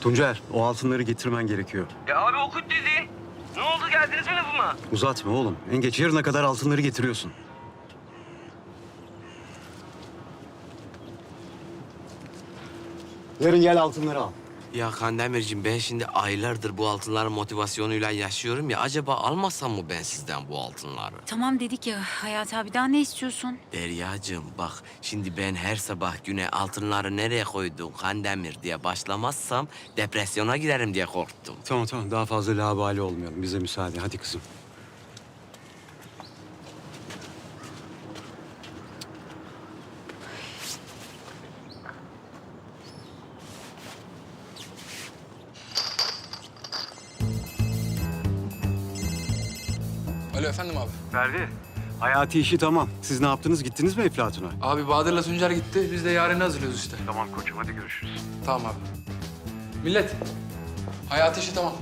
Tuncer, o altınları getirmen gerekiyor. Ya abi okut dedin. Ne oldu geldiniz mi lafıma? Uzatma oğlum. En geç yarına kadar altınları getiriyorsun. Yarın gel altınları al. Ya Kandemirciğim ben şimdi aylardır bu altınların motivasyonuyla yaşıyorum ya. Acaba almasam mı ben sizden bu altınları? Tamam dedik ya Hayat abi daha ne istiyorsun? Deryacığım bak şimdi ben her sabah güne altınları nereye koydun Kandemir diye başlamazsam depresyona girerim diye korktum. Tamam tamam daha fazla labali olmayalım. Bize müsaade. Hadi kızım. Alo efendim abi. Ferdi. Hayati işi tamam. Siz ne yaptınız? Gittiniz mi Eflatun'a? Abi Bahadır'la Tuncer gitti. Biz de yarını hazırlıyoruz işte. Tamam koçum hadi görüşürüz. Tamam abi. Millet. Hayat işi tamam.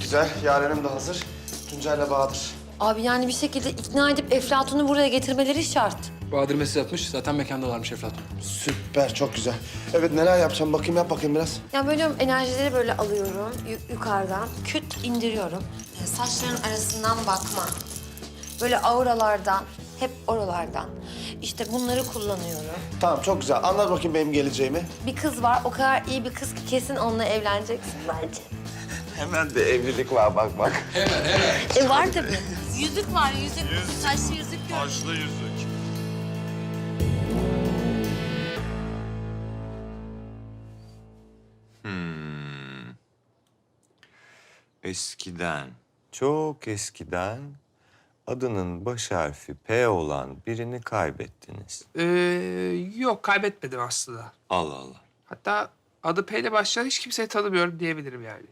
Güzel, Yaren'im de hazır. Tuncer'le Bahadır. Abi yani bir şekilde ikna edip Eflatun'u buraya getirmeleri şart. Bahadır mesaj atmış. Zaten mekandalarmış Eflatun. Süper, çok güzel. Evet, neler yapacağım? Bakayım, yap bakayım biraz. Yani böyle enerjileri böyle alıyorum yu- yukarıdan, küt indiriyorum. Yani saçların arasından bakma. Böyle auralardan, hep oralardan. İşte bunları kullanıyorum. Tamam, çok güzel. Anlat bakayım benim geleceğimi. Bir kız var, o kadar iyi bir kız ki kesin onunla evleneceksin bence. Hemen de evlilik var, bak bak. E var tabii. Yüzük var yüzük. Taşlı yüzük gör. Eskiden, çok eskiden adının baş harfi P olan birini kaybettiniz. Ee, yok kaybetmedim aslında. Allah Allah. Hatta adı P ile başlayan hiç kimseyi tanımıyorum diyebilirim yani.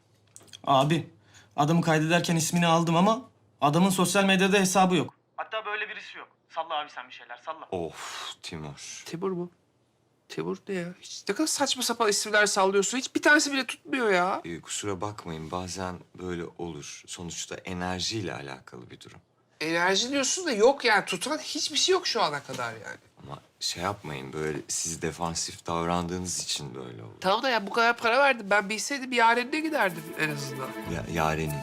Abi, adamı kaydederken ismini aldım ama adamın sosyal medyada hesabı yok. Hatta böyle birisi yok. Salla abi sen bir şeyler salla. Of Timur. Timur mu? Timur ne ya? Hiç ne kadar saçma sapan isimler sallıyorsun. Hiç bir tanesi bile tutmuyor ya. Ee, kusura bakmayın bazen böyle olur. Sonuçta enerjiyle alakalı bir durum. Enerji diyorsun da yok yani. Tutan hiçbir şey yok şu ana kadar yani. Şey yapmayın böyle siz defansif davrandığınız için böyle oldu. Tamam da ya bu kadar para verdim. Ben bilseydim yarenine giderdim en azından. Ya, yarenin.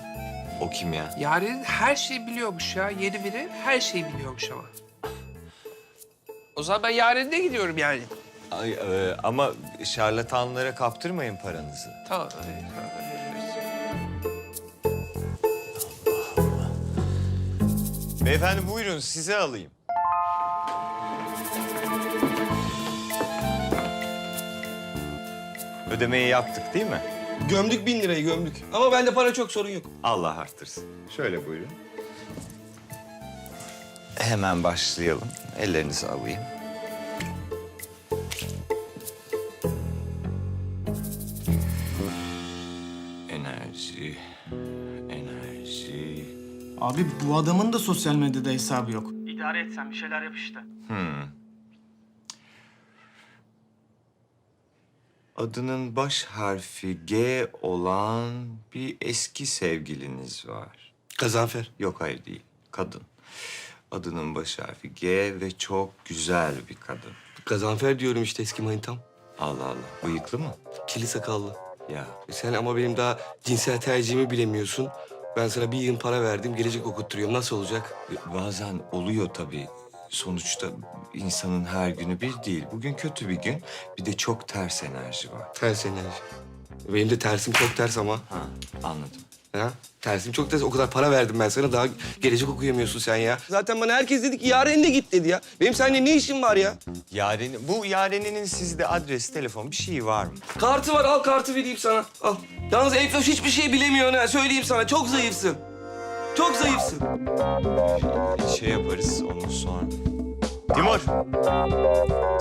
O kim ya? Yarenin her şeyi biliyormuş ya. Yeni biri her şeyi biliyormuş ama. O zaman ben yarenine gidiyorum yani. Ay, e, ama şarlatanlara kaptırmayın paranızı. Tamam. hadi, tamam. Beyefendi buyurun size alayım. Ödemeyi yaptık değil mi? Gömdük bin lirayı gömdük. Ama bende para çok sorun yok. Allah arttırsın. Şöyle buyurun. Hemen başlayalım. Ellerinizi alayım. Enerji, enerji. Abi bu adamın da sosyal medyada hesabı yok. İdare et sen bir şeyler yap işte. Adının baş harfi G olan bir eski sevgiliniz var. Gazanfer. Yok hayır değil. Kadın. Adının baş harfi G ve çok güzel bir kadın. Gazanfer diyorum işte eski manitam. Allah Allah. Bıyıklı mı? Kirli sakallı. Ya Sen ama benim daha cinsel tercihimi bilemiyorsun. Ben sana bir yığın para verdim, gelecek okutturuyorum. Nasıl olacak? bazen oluyor tabii. Sonuçta insanın her günü bir değil. Bugün kötü bir gün. Bir de çok ters enerji var. Ters enerji. Benim de tersim çok ters ama. Ha, anladım. Ha? Tersim çok ters. O kadar para verdim ben sana. Daha gelecek okuyamıyorsun sen ya. Zaten bana herkes dedi ki yarenine git dedi ya. Benim seninle ne işim var ya? Yaren, bu Yaren'inin sizde adres, telefon bir şeyi var mı? Kartı var. Al kartı vereyim sana. Al. Yalnız Eyfoş hiçbir şey bilemiyor ha. Söyleyeyim sana. Çok zayıfsın. Çok zayıfsın. Şey yaparız onu sonra. Timur!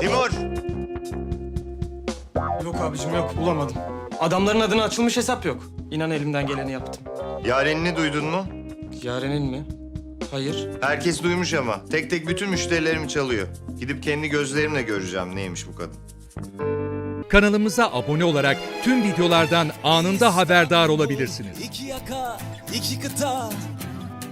Timur! Yok abicim yok bulamadım. Adamların adına açılmış hesap yok. İnan elimden geleni yaptım. Yaren'ini duydun mu? Yaren'in mi? Hayır. Herkes duymuş ama. Tek tek bütün müşterilerimi çalıyor. Gidip kendi gözlerimle göreceğim neymiş bu kadın. Kanalımıza abone olarak tüm videolardan anında haberdar olabilirsiniz. İki yaka, iki kıta,